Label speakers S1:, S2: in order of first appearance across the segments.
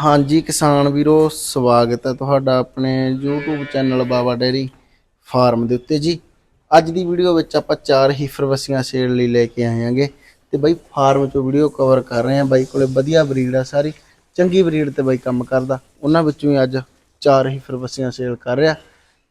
S1: ਹਾਂਜੀ ਕਿਸਾਨ ਵੀਰੋ, ਸਵਾਗਤ ਹੈ ਤੁਹਾਡਾ ਆਪਣੇ YouTube channel Baba dairy farm ਦੇ ਉੱਤੇ ਜੀ। ਅੱਜ ਦੀ ਵੀਡੀਓ ਵਿੱਚ ਆਪਾਂ ਚਾਰ ਹੀ ਵਸੀਆਂ ਸੇਲ ਲਈ ਲੈ ਕੇ ਆਏ ਆਂਗੇ ਤੇ ਬਾਈ ਫਾਰਮ ਚੋਂ ਵੀਡੀਓ ਕਵਰ ਕਰ ਰਹੇ ਆ ਬਾਈ ਕੋਲੇ ਵਧੀਆ ਬਰੀਡ ਆ ਸਾਰੀ, ਚੰਗੀ ਬਰੀਡ ਤੇ ਬਾਈ ਕੰਮ ਕਰਦਾ। ਉਹਨਾਂ ਵਿੱਚੋਂ ਹੀ ਅੱਜ ਚਾਰ ਹੀ ਵਸੀਆਂ ਸੇਲ ਕਰ ਰਿਹਾ।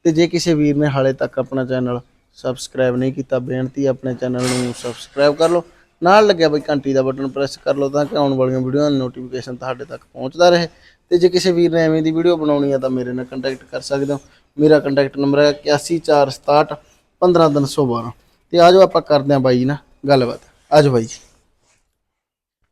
S1: ਤੇ ਜੇ ਕਿਸੇ ਵੀਰ ਨੇ ਹਾਲੇ ਤੱਕ ਆਪਣਾ ਚੈਨਲ ਸਬਸਕ੍ਰਾਈਬ ਨਹੀਂ ਕੀਤਾ, ਬੇਨਤੀ ਆਪਣੇ ਚੈਨਲ ਨੂੰ ਸਬਸਕ੍ਰਾਈਬ ਕਰ ਲਓ। ਨਾਲ ਲੱਗਿਆ ਬਈ ਘੰਟੀ ਦਾ ਬਟਨ ਪ੍ਰੈਸ ਕਰ ਲਓ ਤਾਂ ਕਿ ਆਉਣ ਵਾਲੀਆਂ ਵੀਡੀਓਆਂ ਦੀ ਨੋਟੀਫਿਕੇਸ਼ਨ ਤੁਹਾਡੇ ਤੱਕ ਪਹੁੰਚਦਾ ਰਹੇ। ਤੇ ਜੇ ਕਿਸੇ ਵੀਰ ਨੇ ਐਵੇਂ ਦੀ ਵੀਡੀਓ ਬਣਾਉਣੀ ਆ ਤਾਂ ਮੇਰੇ ਨਾਲ ਕੰਟੈਕਟ ਕਰ ਸਕਦੇ ਹੋ। ਮੇਰਾ ਕੰਟੈਕਟ ਨੰਬਰ ਹੈ 814661 15312 ਤੇ ਆਜੋ ਆਪਾਂ ਕਰਦੇ ਹਾਂ ਬਾਈ ਜੀ ਨਾਲ ਗੱਲਬਾਤ। ਆਜੋ ਬਾਈ ਜੀ।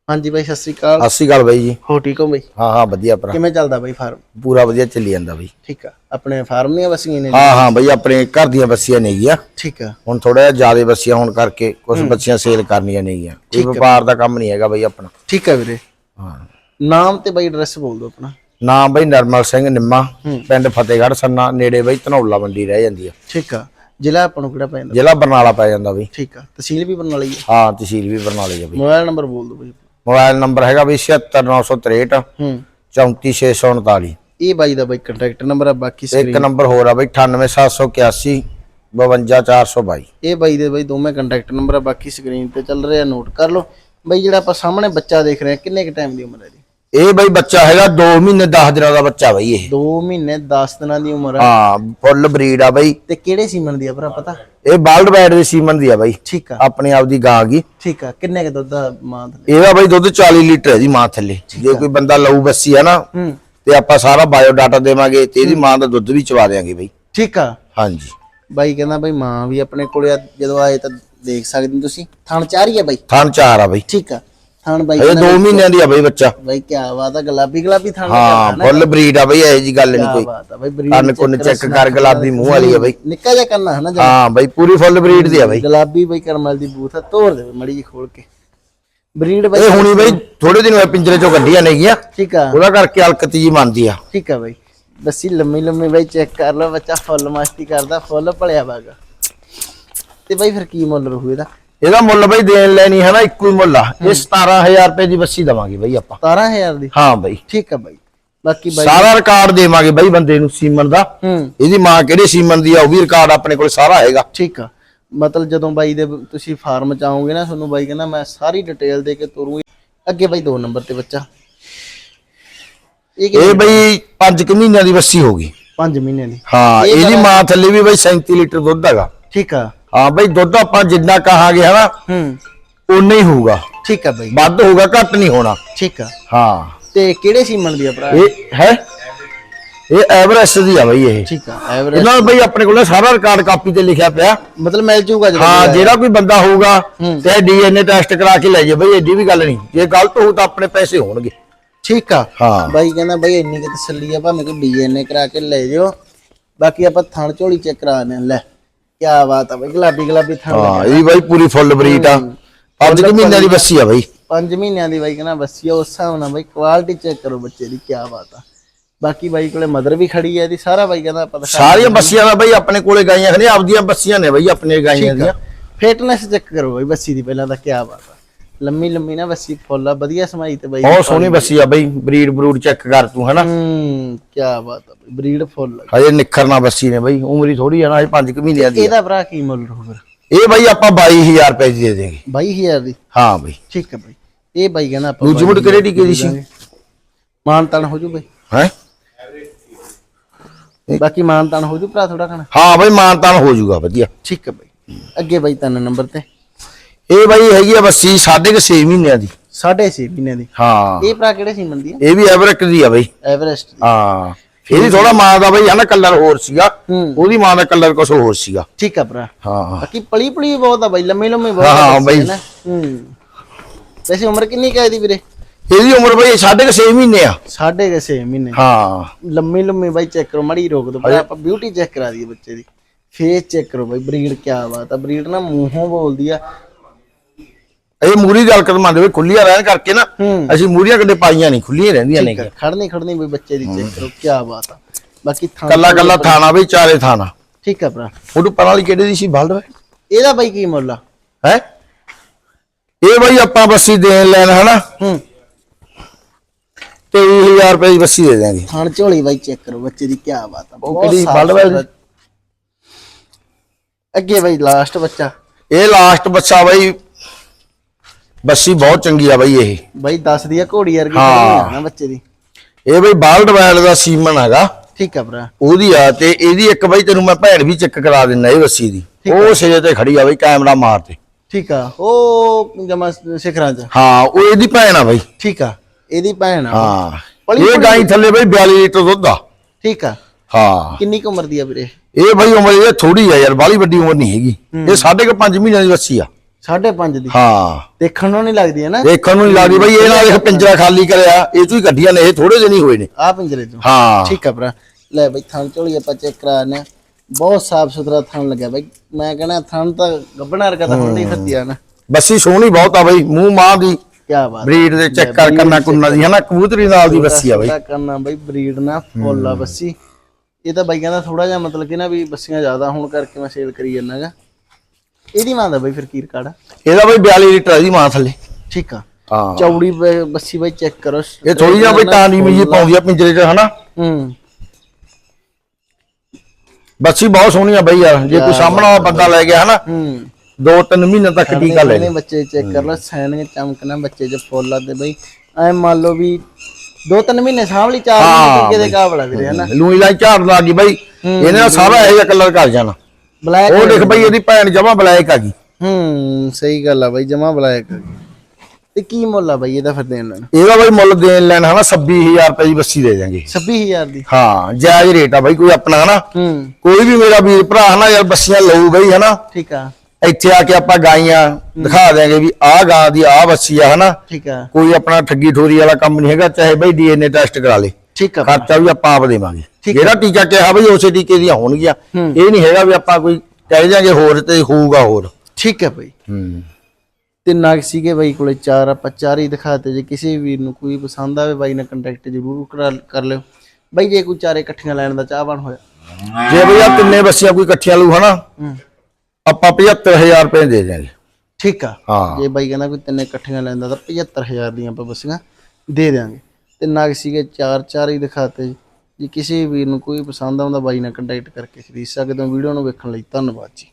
S1: ਹਾਂਜੀ ਬਾਈ ਸਤਿ ਸ੍ਰੀ ਅਕਾਲ।
S2: ਸਤਿ ਸ਼੍ਰੀ ਅਕਾਲ ਬਾਈ ਜੀ।
S1: ਹੋ ਠੀਕ ਹੋ ਬਾਈ?
S2: ਹਾਂ ਹਾਂ ਵਧੀਆ ਭਰਾ।
S1: ਕਿਵੇਂ ਚੱਲਦਾ ਬਾਈ ਫਾਰਮ?
S2: ਪੂਰਾ ਵਧੀਆ ਚੱਲੀ ਜਾਂਦਾ ਬਾਈ।
S1: ਠੀਕ ਆ। ਆਪਣੇ ਫਾਰਮ ਦੀਆਂ ਵਸੀਆਂ ਨੇ
S2: ਹਾਂ ਹਾਂ ਬਾਈ ਆਪਣੇ ਘਰ ਦੀਆਂ ਬੱਸੀਆਂ ਨੇ ਗੀਆਂ।
S1: ਠੀਕ ਆ।
S2: ਹੁਣ ਥੋੜਾ ਜਿਹਾ ਜ਼ਿਆਦਾ ਬੱਸੀਆਂ ਹੋਣ ਕਰਕੇ ਕੁਝ ਬੱਸੀਆਂ ਸੇਲ ਕਰਨੀਆਂ ਨੇ ਗੀਆਂ। ਕੋਈ ਵਪਾਰ ਦਾ ਕੰਮ ਨਹੀਂ ਹੈਗਾ ਬਾਈ ਆਪਣਾ।
S1: ਠੀਕ ਆ ਵੀਰੇ।
S2: ਹਾਂ।
S1: ਨਾਮ ਤੇ ਬਾਈ ਐਡਰੈਸ ਬੋਲ ਦਿਓ ਆਪਣਾ।
S2: ਨਾਮ ਬਾਈ ਨਰਮਲ ਸਿੰਘ ਨਿੰਮਾ ਪਿੰਡ ਫਤਿਹਗੜ੍ਹ ਸੰਨਾ ਨੇੜੇ ਬਾਈ ਧਨੌਲਾ ਮੰਡੀ ਰਹਿ ਜਾਂਦੀ ਆ।
S1: ਠੀਕ ਆ। ਜ਼ਿਲ੍ਹਾ ਆਪਾਂ ਨੂੰ ਕਿਹੜਾ ਪੈ ਜਾਂਦਾ?
S2: ਜ਼ਿਲ੍ਹਾ ਬਰਨਾਲਾ ਪੈ ਜਾਂਦਾ ਬਾਈ।
S1: ਠੀਕ ਆ। ਤਹਿਸੀਲ ਵੀ ਬਰਨਾਲੀ ਹੈ
S2: ਹਾਂ ਤਹਿਸੀਲ ਵੀ ਬਰਨਾਲੇ ਆ ਬਾਈ।
S1: ਮੋਬਾਈਲ ਨੰਬਰ ਬੋਲ ਦਿਓ ਬਾਈ
S2: ਮੋਬਾਈਲ ਨੰਬਰ ਹੈਗਾ ਬਾਈ 76963
S1: ਹੂੰ।
S2: 34649
S1: ਇਹ ਬਾਈ ਦਾ ਬਾਈ ਕੰਟੈਕਟ ਨੰਬਰ ਆ ਬਾਕੀ
S2: ਇੱਕ ਨੰਬਰ ਹੋਰ ਆ ਬਾਈ 98781 52422
S1: ਇਹ ਬਾਈ ਦੇ ਬਾਈ ਦੋਵੇਂ ਕੰਟੈਕਟ ਨੰਬਰ ਆ ਬਾਕੀ ਸਕਰੀਨ ਤੇ ਚੱਲ ਰਿਹਾ ਨੋਟ ਕਰ ਲਓ। ਬਾਈ ਜਿਹੜਾ ਆਪਾਂ ਸਾਹਮਣੇ ਬੱਚਾ ਦੇਖ ਰਹੇ ਹਾਂ ਕਿੰਨੇ ਕ ਟਾਈਮ ਦੀ ਉਮਰ ਹੈ
S2: ਇਹ ਬਾਈ ਬੱਚਾ ਹੈਗਾ 2 ਮਹੀਨੇ 10 ਦਿਨਾਂ ਦਾ ਬੱਚਾ ਬਾਈ ਇਹ।
S1: 2 ਮਹੀਨੇ 10 ਦਿਨਾਂ ਦੀ ਉਮਰ ਆ।
S2: ਹਾਂ ਫੁੱਲ ਬਰੀਡ ਆ ਬਾਈ।
S1: ਤੇ ਕਿਹੜੇ ਸੀਮਨ ਦੀ ਆ ਭਰਾ ਪਤਾ?
S2: ਇਹ ਬਾਲਡ ਬੈਡ ਦੇ ਸੀਮਨ ਦੀ ਆ ਬਾਈ।
S1: ਠੀਕ ਆ।
S2: ਆਪਣੇ ਆਪ ਦੀ ਗਾਂ ਗੀ।
S1: ਠੀਕ ਆ ਕਿੰਨੇ ਕ ਦੁੱਧ ਦਾ ਮਾਂ ਥਲੇ
S2: ਇਹਦਾ ਬਾਈ ਦੁੱਧ 40 ਲੀਟਰ ਹੈ ਜੀ ਮਾਂ ਥੱਲੇ। ਜੇ ਕੋਈ ਬੰਦਾ ਲਊ ਬੱਸੀ ਆ ਨਾ ਤੇ ਆਪਾਂ ਸਾਰਾ ਬਾਇਓ ਡਾਟਾ ਦੇਵਾਂਗੇ ਤੇ ਇਹਦੀ ਮਾਂ ਦਾ ਦੁੱਧ ਵੀ ਚਵਾ ਦੇਾਂਗੇ ਬਾਈ।
S1: ਠੀਕ ਆ।
S2: ਹਾਂਜੀ।
S1: ਬਾਈ ਕਹਿੰਦਾ ਬਾਈ ਮਾਂ ਵੀ ਆਪਣੇ ਕੋਲੇ ਜਦੋਂ ਆਏ ਤਾਂ ਦੇਖ ਸਕਦੇ ਤੁਸੀਂ। ਥਣ ਚਾਰ ਹੀ ਆ ਬਾਈ।
S2: ਥਣ ਚਾਰ ਆ ਬਾਈ।
S1: ਠੀਕ ਆ। ਥਣ ਬਾਈ
S2: ਇਹ 2 ਮਹੀਨਿਆਂ ਦੀ ਆ ਬਾਈ ਬੱਚਾ।
S1: ਬਾਈ ਕੀ ਬਾਤ ਆ ਗੁਲਾਬੀ ਗੁਲਾਬੀ ਥਣ
S2: ਹਾਂ ਫੁੱਲ ਬਰੀਡ ਆ ਬਾਈ ਇਹ ਜੀ ਗੱਲ ਨਹੀਂ
S1: ਕੀ
S2: ਕੋਈ।
S1: ਬਾਤ ਆ ਬਾਈ ਬਰੀਡ
S2: ਕੰਨ ਕੁੰਨ ਚੈੱਕ ਕਰ ਗੁਲਾਬੀ ਮੂੰਹ ਵਾਲੀ ਆ ਬਾਈ।
S1: ਨਿੱਕਾ ਜਿਹਾ ਕੰਨਾ ਹੈ ਨਾ ਜਰਾ।
S2: ਹਾਂ ਬਾਈ ਪੂਰੀ ਫੁੱਲ ਬਰੀਡ ਦੀ ਆ ਬਾਈ।
S1: ਗੁਲਾਬੀ ਬਾਈ ਕਰਮਲ ਦੀ ਬੂਥ ਆ ਤੋੜ ਦੇ ਮੜੀ ਜੀ ਖੋਲ ਕੇ। ਬਰੀਡ ਬਾਈ
S2: ਇਹ ਹੁਣੀ ਬਾਈ ਥੋੜੇ ਦਿਨ ਹੋਏ ਪਿੰਜਰੇ ਚੋਂ ਕੱਢੀਆਂ ਨੇਗੀਆਂ।
S1: ਠੀਕ ਆ।
S2: ਉਹਦਾ ਕਰਕੇ ਹਲਕਤ ਜੀ ਮੰਨਦੀ ਆ।
S1: ਠੀਕ ਆ ਬਾਈ। ਬੱਸੀ ਲੰਮੀ ਲੰਮੀ ਬਾਈ ਚੈੱਕ ਕਰ ਲਓ ਬੱਚਾ ਫੁੱਲ ਮਸਤੀ ਕਰਦਾ ਫੁੱਲ ਭਲਿਆ ਬਾਗਾ। ਤੇ ਬਾਈ ਫਿਰ ਕੀ ਮੁੱਲ ਰਹੂ ਇਹਦਾ?
S2: ਇਹਦਾ ਮੁੱਲ ਬਾਈ ਦੇਣ ਲੈਣੀ ਹੈ ਨਾ ਇੱਕੋ ਹੀ ਮੁੱਲ ਆ। ਇਹ 17000 ਰੁਪਏ ਦੀ ਬੱਸੀ ਦਵਾਂਗੇ ਬਾਈ ਆਪਾਂ।
S1: 17000 ਦੀ?
S2: ਹਾਂ ਬਾਈ।
S1: ਠੀਕ ਆ ਬਾਈ। ਬਾਕੀ ਬਾਈ
S2: ਸਾਰਾ ਰਿਕਾਰਡ ਦੇਵਾਂਗੇ ਬਾਈ ਬੰਦੇ ਨੂੰ ਸੀਮਨ ਦਾ। ਇਹਦੀ ਮਾਂ ਕਿਹੜੇ ਸੀਮਨ ਦੀ ਆ ਉਹ ਵੀ ਰਿਕਾਰਡ ਆਪਣੇ ਕੋਲ ਸਾਰਾ ਹੈਗਾ।
S1: ਠੀਕ ਆ। ਮਤਲਬ ਜਦੋਂ ਬਾਈ ਦੇ ਤੁਸੀਂ ਫਾਰਮ ਚ ਆਓਗੇ ਨਾ ਤੁਹਾਨੂੰ ਬਾਈ ਕਹਿੰਦਾ ਮੈਂ ਸਾਰੀ ਡਿਟੇਲ ਦੇ ਕੇ ਤੋਰੂੰਗੀ। ਅੱਗੇ ਬਾਈ ਦੋ ਨੰਬਰ ਤੇ ਬੱਚਾ। ਇਹ
S2: ਬਾਈ 5 ਮਹੀਨਿਆਂ ਦੀ ਬੱਸੀ ਹੋ ਗਈ।
S1: 5 ਮਹੀਨੇ ਦੀ।
S2: ਹਾਂ
S1: ਇਹ
S2: ਇਹਦੀ ਮਾਂ ਥੱਲੇ ਵੀ ਬਾਈ 37 ਲੀਟਰ ਦੁੱਧ ਹੈਗਾ।
S1: ਠੀਕ ਆ।
S2: ਹਾਂ ਬਾਈ ਦੁੱਧ ਆਪਾਂ ਜਿੰਨਾ ਕਹਾਂਗੇ ਹਨਾ
S1: ਹੂੰ।
S2: ਉਨਾ ਹੀ ਹੋਊਗਾ।
S1: ਠੀਕ ਆ ਬਾਈ।
S2: ਵੱਧ ਹੋਊਗਾ ਘੱਟ ਨਹੀਂ ਹੋਣਾ।
S1: ਠੀਕ ਆ।
S2: ਹਾਂ।
S1: ਤੇ ਕਿਹੜੇ ਸੀਮਨ ਦੀ ਆ ਭਰਾ?
S2: ਇਹ ਹੈ? ਇਹ ਐਵਰੈਸਟ ਦੀ ਆ ਬਾਈ ਇਹ।
S1: ਠੀਕ ਆ ਐਵਰੇਜ
S2: ਇਹਨਾਂ ਬਾਈ ਆਪਣੇ ਕੋਲ ਸਾਰਾ ਰਿਕਾਰਡ ਕਾਪੀ ਤੇ ਲਿਖਿਆ ਪਿਆ।
S1: ਮਤਲਬ ਮਿਲ ਜੂਗਾ ਜਦੋਂ
S2: ਹਾਂ ਜਿਹੜਾ ਕੋਈ ਬੰਦਾ ਹੋਊਗਾ। ਤੇ ਡੀਐਨਏ ਟੈਸਟ ਕਰਾ ਕੇ ਲੈ ਜਾਏ ਬਈ ਏਡੀ ਵੀ ਗੱਲ ਨਹੀਂ। ਜੇ ਗਲਤ ਹੋਊ ਤਾਂ ਆਪਣੇ ਪੈਸੇ ਹੋਣਗੇ।
S1: ਠੀਕ ਆ।
S2: ਹਾਂ।
S1: ਬਾਈ ਕਹਿੰਦਾ ਬਾਈ ਇੰਨੀ ਕਿ ਤਸੱਲੀ ਆ ਭਾਵੇਂ ਕੋਈ ਡੀਐਨਏ ਕਰਾ ਕੇ ਲੈ ਜਿਓ ਬਾਕੀ ਆਪਾਂ ਥਣ ਝੋਲੀ ਚੈੱਕ ਕਰਾ ਲੈ। ਕੀ ਬਾਤ ਆ ਬਾਈ ਗੁਲਾਬੀ ਗੁਲਾਬੀ ਥਣ
S2: ਹਾਂ ਇਹ ਬਾਈ ਪੂਰੀ ਫੁੱਲ ਬਰੀਟ ਆ। ਪੰਜ ਕੁ ਮਹੀਨਿਆਂ ਦੀ ਬੱਸੀ ਆ ਬਾਈ।
S1: 5 ਮਹੀਨਿਆਂ ਦੀ ਬਾਈ ਕਹਿੰਦਾ ਬੱਸੀ ਆ ਉਸ ਹਿਸਾਬ ਨਾਲ ਬਾਈ ਕੁਆਲਿਟੀ ਚੈੱਕ ਕਰੋ ਬੱਚੇ ਦੀ ਕੀ ਬਾਤ ਆ। ਬਾਕੀ ਬਾਈ ਕੋਲੇ ਮਦਰ ਵੀ ਖੜੀ ਹੈ ਇਹਦੀ ਸਾਰਾ ਬਾਈ ਕਹਿੰਦਾ ਦਿਖਾ
S2: ਸਾਰੀਆਂ ਬੱਸੀਆਂ ਦਾ ਬਾਈ ਆਪਣੇ ਕੋਲੇ ਗਾਈਆਂ ਖੜੀਆਂ ਆਪਦੀਆਂ ਬੱਸੀਆਂ ਨੇ ਬਾਈ ਆਪਣੇ ਗਾਈਆਂ ਦੀਆਂ।
S1: ਫਿਟਨੈਸ ਚੈੱਕ ਕਰੋ ਬਾਈ ਬੱਸੀ ਦੀ ਪਹਿਲਾਂ ਤਾਂ ਕੀ ਬਾਤ ਆ। ਲੰਮੀ ਲੰਮੀ ਨਾ ਬੱਸੀ ਫੁੱਲ ਆ ਵਧੀਆ ਸਮਾਈ ਤੇ ਬਾਈ
S2: ਬਹੁਤ ਸੋਹਣੀ ਬੱਸੀ ਆ ਬਾਈ ਬਰੀਡ ਬਰੂਡ ਚੈੱਕ ਕਰ ਤੂੰ ਹਨਾ?
S1: ਹੂੰ ਕੀ ਬਾਤ ਆ ਬਾਈ ਬਰੀਡ ਫੁੱਲ
S2: ਹਜੇ ਨਿਖਰਨਾ ਬੱਸੀ ਨੇ ਬਾਈ ਉਮਰੀ ਥੋੜੀ ਆ ਨਾ ਹਜੇ ਪੰਜ ਕੁ ਮਹੀਨਿਆਂ ਦੀ ਆ।
S1: ਇਹਦਾ ਭਰਾ ਕੀ ਮੁੱਲ ਰਹੂ ਫਿਰ?
S2: ਇਹ ਬਾਈ ਆਪਾਂ 22000 ਰੁਪਏ ਦੀ ਦੇ ਦੇਗੇ
S1: 22000 ਦੀ?
S2: ਹਾਂ ਬਾਈ।
S1: ਠੀਕ ਹੈ ਬਾਈ। ਇਹ ਬਾਈ ਕਹਿੰਦਾ ਆਪਾਂ
S2: ਦੂਜੀ ਮੁੱਢ ਕਿਹੜੇ ਟੀਕੇ ਦੀ ਸੀ?
S1: ਮਾਨ ਤਾਨ ਹੋ ਜੂ ਬਾਈ।
S2: ਹੈ?
S1: ਬਾਕੀ ਮਾਨ ਤਾਨ ਹੋ ਜੂ ਭਰਾ ਥੋੜਾ ਖਾਣਾ?
S2: ਹਾਂ ਬਾਈ ਮਾਨਤਾਨ ਹੋ ਜਾਊਗਾ ਵਧੀਆ।
S1: ਠੀਕ ਹੈ ਬਾਈ। ਅੱਗੇ ਬਾਈ ਤਿੰਨ ਨੰਬਰ ਤੇ।
S2: ਇਹ ਬਾਈ ਹੈਗੀ ਆ ਬੱਸੀ 6.5 ਮਹੀਨਿਆਂ ਦੀ।
S1: 6.5 ਮਹੀਨੇ ਦੀ।
S2: ਹਾਂ।
S1: ਇਹ ਭਰਾ ਕਿਹੜੇ ਸੀ ਮੰਦੀ ਆ?
S2: ਇਹ ਵੀ ਐਵਰੈਕ ਦੀ ਆ ਬਾਈ।
S1: ਐਵਰੈਸਟ ਦੀ।
S2: ਹਾਂ। ਇਹਦੀ ਥੋੜਾ ਮਾਂ ਦਾ ਬਈ ਹਨਾ ਕਲਰ ਹੋਰ ਸੀਗਾ।
S1: ਹੂੰ।
S2: ਉਹਦੀ ਮਾਂ ਦਾ ਕਲਰ ਕੁਝ ਹੋਰ ਸੀਗਾ।
S1: ਠੀਕ ਆ ਭਰਾ।
S2: ਹਾਂ।
S1: ਬਾਕੀ ਪਲੀ ਪਲੀ ਬਹੁਤ ਆ ਬਾਈ ਲੰਮੀ ਲੰਮੀ ਬਹੁਤ
S2: ਹਾਂ,
S1: ਆ
S2: ਹਾਂ
S1: ਬੱਚੇ
S2: ਬਾਈ।
S1: ਨਾ। ਹੂੰ। ਵੈਸੇ ਉਮਰ ਕਿੰਨੀ ਕੁ ਹੈ ਇਹਦੀ ਵੀਰੇ?
S2: ਇਹਦੀ ਉਮਰ ਬਈ 6.5 ਮਹੀਨੇ ਆ।
S1: ਸਾਢੇ ਕੁ ਛੇ ਮਹੀਨੇ।
S2: ਹਾਂ।
S1: ਲੰਮੀ ਲੰਮੀ ਬਾਈ ਚੈੱਕ ਕਰੋ ਮੜੀ ਰੋਕ ਦੋ ਆਪਾਂ ਬਿਊਟੀ ਚੈੱਕ ਕਰਾ ਦਈਏ ਬੱਚੇ ਦੀ। ਫੇਸ ਚੈੱਕ ਕਰੋ ਬਾਈ ਬਰੀਡ ਕਿਆ ਬਾਤ ਆ। ਬਰੀਡ ਨਾ ਮੂੰਹੋਂ ਬੋਲਦੀ ਆ।
S2: ਇਹ ਮੂਰੀ ਗੱਲ ਕਰ ਮੰਨਦੇ ਵੀ ਖੁੱਲੀਆਂ ਰਹਿਣ ਕਰਕੇ ਨਾ ਅਸੀਂ ਮੂਰੀਆਂ ਕਦੇ ਪਾਈਆਂ ਨਹੀਂ ਖੁੱਲੀਆਂ ਰਹਿੰਦੀਆਂ ਨੇ
S1: ਖੜਨੀ ਖੜਨੀ ਬਈ ਬੱਚੇ ਦੀ ਚੈੱਕ ਕਰੋ ਕਿਆ ਬਾਤ ਆ। ਬਾਕੀ ਥਾਂ
S2: ਕੱਲਾ ਕੱਲਾ ਥਾਣਾ ਬਈ ਚਾਰੇ ਥਾਣਾ।
S1: ਠੀਕ ਆ ਭਰਾ।
S2: ਉਹਨੂੰ ਪਰਾਂ ਵਾਲੀ ਕਿਹੜੇ ਦੀ ਸੀ ਬਲਦ
S1: ਇਹਦਾ ਬਾਈ ਕੀ ਮੁੱਲ ਆ?
S2: ਹੈ? ਇਹ ਬਈ ਆਪਾਂ ਬੱਸੀ ਦੇਣ ਲੈਣ ਹਨਾ?
S1: ਹੂੰ।
S2: 23000 ਰੁਪਏ ਦੀ ਬੱਸੀ ਦੇ ਦਿਆਂਗੇ।
S1: ਥਣ ਝੋਲੀ ਬਾਈ ਚੈੱਕ ਕਰੋ ਬੱਚੇ ਦੀ ਕੀ ਬਾਤ ਆ।
S2: ਉਹ ਕਿਹੜੀ ਵੈਲ?
S1: ਸੁਥਰਾ। ਅੱਗੇ ਬਾਈ ਲਾਸਟ ਬੱਚਾ।
S2: ਇਹ ਲਾਸਟ ਬੱਚਾ ਬਾਈ ਬੱਸੀ ਬਹੁਤ ਚੰਗੀ ਆ ਬਾਈ ਇਹ।
S1: ਬਾਈ ਦੱਸਦੀ ਆ ਘੋੜੀ ਵਰਗੀ
S2: ਹਾਂ।
S1: ਨਾ ਬੱਚੇ ਦੀ।
S2: ਇਹ ਬਾਈ ਬਾਲਡ ਵੈਲ ਦਾ ਸੀਮਨ ਹੈਗਾ।
S1: ਠੀਕ ਆ ਭਰਾ।
S2: ਉਹਦੀ ਆ ਤੇ ਇਹਦੀ ਇੱਕ ਬਾਈ ਤੈਨੂੰ ਮੈਂ ਭੈਣ ਵੀ ਚੈੱਕ ਕਰਾ ਦਿੰਦਾ ਇਹ ਬੱਸੀ ਦੀ।
S1: ਠੀਕ
S2: ਉਹ ਸਿਰੇ ਤੇ ਖੜੀ ਆ ਬਾਈ ਕੈਮਰਾ ਮਾਰ ਤੇ।
S1: ਠੀਕ ਆ। ਉਹ ਜਮਾ ਸਿਖਰਾਂ ਚ।
S2: ਹਾਂ ਉਹ ਇਹਦੀ ਭੈਣ ਆ ਬਾਈ।
S1: ਠੀਕ ਆ। ਇਹਦੀ ਭੈਣ ਆ।
S2: ਹਾਂ।
S1: ਪਲੀ
S2: ਇਹ
S1: ਪਲੀ-
S2: ਗਾਈ ਥੱਲੇ ਬਾਈ 42 ਲੀਟਰ ਦੁੱਧ ਆ।
S1: ਠੀਕ ਆ।
S2: ਹਾਂ।
S1: ਕਿੰਨੀ ਕੁ ਉਮਰ ਦੀ ਆ ਵੀਰੇ?
S2: ਇਹ ਬਾਈ ਉਮਰ ਇਹ ਥੋੜੀ ਆ ਯਾਰ ਬਾਲੀ ਵੱਡੀ ਉਮਰ ਨਹੀਂ ਹੈਗੀ। ਇਹ ਸਾਢੇ ਕੁ ਪੰਜ ਮਹੀਨਿਆਂ ਦੀ ਬੱਸੀ ਆ।
S1: ਸਾਢੇ ਪੰਜ ਦੀ।
S2: ਹਾਂ।
S1: ਦੇਖਣ ਨੂੰ ਨਹੀਂ ਲੱਗਦੀ ਹੈ ਨਾ।
S2: ਦੇਖਣ ਨੂੰ ਨਹੀਂ ਲੱਗਦੀ ਬਾਈ ਇਹ ਨਾਲ ਇੱਕ ਪਿੰਜਰਾ ਖਾਲੀ ਕਰਿਆ ਇਹ ਚੋਂ ਹੀ ਕੱਢੀਆਂ ਨੇ ਇਹ ਥੋੜੇ ਜਿਹੇ ਨਹੀਂ ਹੋਏ ਨੇ।
S1: ਆ ਪਿੰਜਰੇ ਤੋਂ
S2: ਹਾਂ।
S1: ਠੀਕ ਆ ਭਰਾ। ਲੈ ਬਈ ਥਣ ਝੋਲੀ ਆਪਾਂ ਚੈੱਕ ਕਰਾਣੇ ਬਹੁਤ ਸਾਫ਼ ਸੁਥਰਾ ਥਣ ਲੱਗਿਆ ਬਈ। ਮੈਂ ਕਹਿੰਦਾ ਥਣ ਤਾਂ ਗੱਬਣਾ ਰਕਾ ਤਾਂ ਹੁੰਦੀ ਫਿਰਦੀ ਆ ਨਾ।
S2: ਬੱਸੀ ਸੋਹਣੀ ਬਹੁਤ ਆ ਬਾਈ ਮੂੰਹ ਮਾਂ ਦੀ
S1: ਕੀ ਬਾਤ।
S2: ਬਰੀਡ ਦੇ ਚੈੱਕ ਕਰ ਕੰਨਾ ਕੁੰਨਾ ਦੀ ਹਨਾ? ਕਬੂਤਰੀ ਨਾਲ ਦੀ ਬੱਸੀ ਆ ਬਾਈ।
S1: ਕਰਨਾ ਬਈ ਬਰੀਡ ਨਾ ਫੁੱਲ ਆ ਬੱਸੀ। ਇਹ ਤਾਂ ਬਾਈ ਕਹਿੰਦਾ ਥੋੜਾ ਜਿਹਾ ਮਤਲਬ ਕਿ ਨਾ ਵੀ ਬੱਸੀਆਂ ਜ਼ਿਆਦਾ ਹੋਣ ਕਰਕੇ ਮੈਂ ਸੇਲ ਕਰੀ ਜਾਂਦਾਗਾ ਇਹਦੀ ਮਾਂ ਦਾ ਬਈ ਫਿਰ ਕੀ ਰਿਕਾਰਡ ਆ?
S2: ਇਹਦਾ ਬਾਈ 42 ਲੀਟਰ ਦੀ ਮਾਂ ਥੱਲੇ।
S1: ਠੀਕ ਆ।
S2: ਹਾਂ।
S1: ਚੌੜੀ ਬ- ਬੱਸੀ ਬਈ ਚੈੱਕ ਕਰੋ।
S2: ਇਹ ਥੋੜੀ ਜਿਹਾ ਬਾਈ ਤਾਂ ਦੀ ਮੀਜੀ ਪਾਉਂਦੀ ਆ ਪਿੰਜਰੇ 'ਚ ਹਨਾ?
S1: ਹੂੰ।
S2: ਬੱਸੀ ਬਹੁਤ ਸੋਹਣੀ ਆ ਬਾਈ ਯਾਰ ਜੇ ਕੋਈ ਸਾਹਮਣਾ ਵਾਲਾ ਬੰਦਾ ਲੈ ਗਿਆ ਹਨਾ?
S1: ਹੂੰ।
S2: ਦੋ ਤਿੰਨ ਮਹੀਨੇ ਤੱਕ ਟੀਕਾ ਲੈ ਲੇ।
S1: ਬੱਚੇ ਚੈੱਕ ਕਰ ਲੋ ਸੈਨ ਚਮਕਣਾ ਬੱਚੇ ਚ ਫੁੱਲ ਆ ਤੇ ਬਈ। ਐ ਮੰਨ ਲਓ ਵੀ ਦੋ ਤਿੰਨ ਮਹੀਨੇ ਸਾਂਭਲੀ ਚਾਰ ਮਹੀਨੇ ਟੀਕੇ ਦੇ ਕਾਬਲਾ ਵੀਰੇ ਹਨਾ?
S2: ਲੂਈ ਲਾਈ ਝਾੜ ਲਾ ਗਈ ਬਾਈ ਇਹਨੇ ਨਾਲ ਸਾਰਾ ਇਹ ਜਿਹਾ ਕਲਰ ਕਰ ਜਾਣਾ।
S1: ਬਲੈਕ
S2: ਉਹ ਦੇਖ ਬਾਈ ਇਹਦੀ ਭੈਣ ਜਮਾ ਬਲੈਕ ਆ ਗਈ।
S1: ਹੂੰ ਸਹੀ ਗੱਲ ਆ ਬਈ ਜਮਾ ਬਲੈਕ ਤੇ ਕੀ ਮੁੱਲ ਆ ਬਈ ਇਹਦਾ ਫਿਰ ਦੇਣ ਲੈਣ?
S2: ਇਹਦਾ ਬਾਈ ਮੁੱਲ ਦੇਣ ਲੈਣ ਹਨਾ 26000 ਰੁਪਏ ਦੀ ਬੱਸੀ ਦੇ ਦਿਆਂਗੇ।
S1: 26000 ਦੀ?
S2: ਹਾਂ ਜਾਇਜ਼ ਰੇਟ ਆ ਬਾਈ ਕੋਈ ਆਪਣਾ ਹਨਾ।
S1: ਹੂੰ।
S2: ਕੋਈ ਵੀ ਮੇਰਾ ਵੀਰ ਭਰਾ ਹਨਾ ਯਾਰ ਬੱਸੀਆਂ ਲਊ ਬਈ ਹਨਾ।
S1: ਠੀਕ ਆ।
S2: ਇੱਥੇ ਆ ਕੇ ਆਪਾਂ ਗਾਈਆਂ ਦਿਖਾ ਦਿਆਂਗੇ ਵੀ ਆਹ ਗਾਂ ਦੀ ਆਹ ਬੱਸੀ ਆ ਹਨਾ।
S1: ਠੀਕ ਆ।
S2: ਕੋਈ ਆਪਣਾ ਠੱਗੀ ਠੋਰੀ ਵਾਲਾ ਕੰਮ ਨਹੀਂ ਹੈਗਾ ਚਾਹੇ ਬਈ ਡੀਐਨਏ ਟੈਸਟ ਕਰਾ ਲੇ।
S1: ਠੀਕ ਆ।
S2: ਖਰਚਾ ਵੀ ਆਪਾਂ ਆਪ ਦੇਵਾਂਗੇ। ਜਿਹੜਾ ਟੀਕਾ ਕਿਹਾ ਬਈ ਉਸੇ ਟੀਕੇ ਦੀਆਂ ਹੋਣਗੀਆਂ। ਇਹ ਨਹੀਂ ਹੈਗਾ ਵੀ ਆਪਾਂ ਕੋਈ ਕਹਿ ਦਿਆਂਗੇ ਹੋਰ ਤੇ ਹੋਊਗਾ ਹੋਰ।
S1: ਠੀਕ ਹੈ ਬਈ।
S2: ਹੂੰ।
S1: ਤੇ ਨਾਗ ਸੀਗੇ ਬਾਈ ਕੋਲੇ ਚਾਰ ਆਪਾਂ ਚਾਰ ਹੀ ਦਿਖਾਤੇ ਜੇ ਕਿਸੇ ਵੀਰ ਨੂੰ ਕੋਈ ਪਸੰਦ ਆਵੇ ਬਾਈ ਨਾਲ ਕੰਟੈਕਟ ਜ਼ਰੂਰ ਕਰਾ- ਲਿਓ। ਬਾਈ ਜੇ ਕੋਈ ਚਾਰੇ ਇਕੱਠੀਆਂ ਲੈਣ ਦਾ ਚਾਹਵਾਨ ਹੋਇਆ।
S2: ਜੇ ਬਈ ਆ ਤਿੰਨੇ ਬੱਸੀਆਂ ਕੋਈ ਇਕੱਠੀਆਂ ਲਊ ਹਨਾ ਆਪਾਂ 75000 ਰੁਪਏ ਦੇ ਦਿਆਂਗੇ।
S1: ਠੀਕ ਆ। ਜੇ ਬਾਈ ਕਹਿੰਦਾ ਕੋਈ ਤਿੰਨੇ ਇਕੱਠੀਆਂ ਲੈਂਦਾ ਤਾਂ 75000 ਦੀਆਂ ਆਪਾਂ ਬੱਸੀਆਂ ਦੇ ਦਿਆਂਗੇ। ਤੇ ਨਾਗ ਸੀਗੇ ਚਾਰ ਚਾਰ ਹੀ ਦਿਖਾਤੇ ਜੀ ਜੇ ਕਿਸੇ ਵੀਰ ਨੂੰ ਕੋਈ ਪਸੰਦ ਆਉਂਦਾ ਬਾਈ ਨਾਲ ਕੰਟੈਕਟ ਕਰਕੇ ਖਰੀਦ ਸਕਦੇ ਹੋ। ਵੀਡੀਓ ਨੂੰ ਵੇਖਣ ਲਈ ਧੰਨਵਾਦ ਜੀ।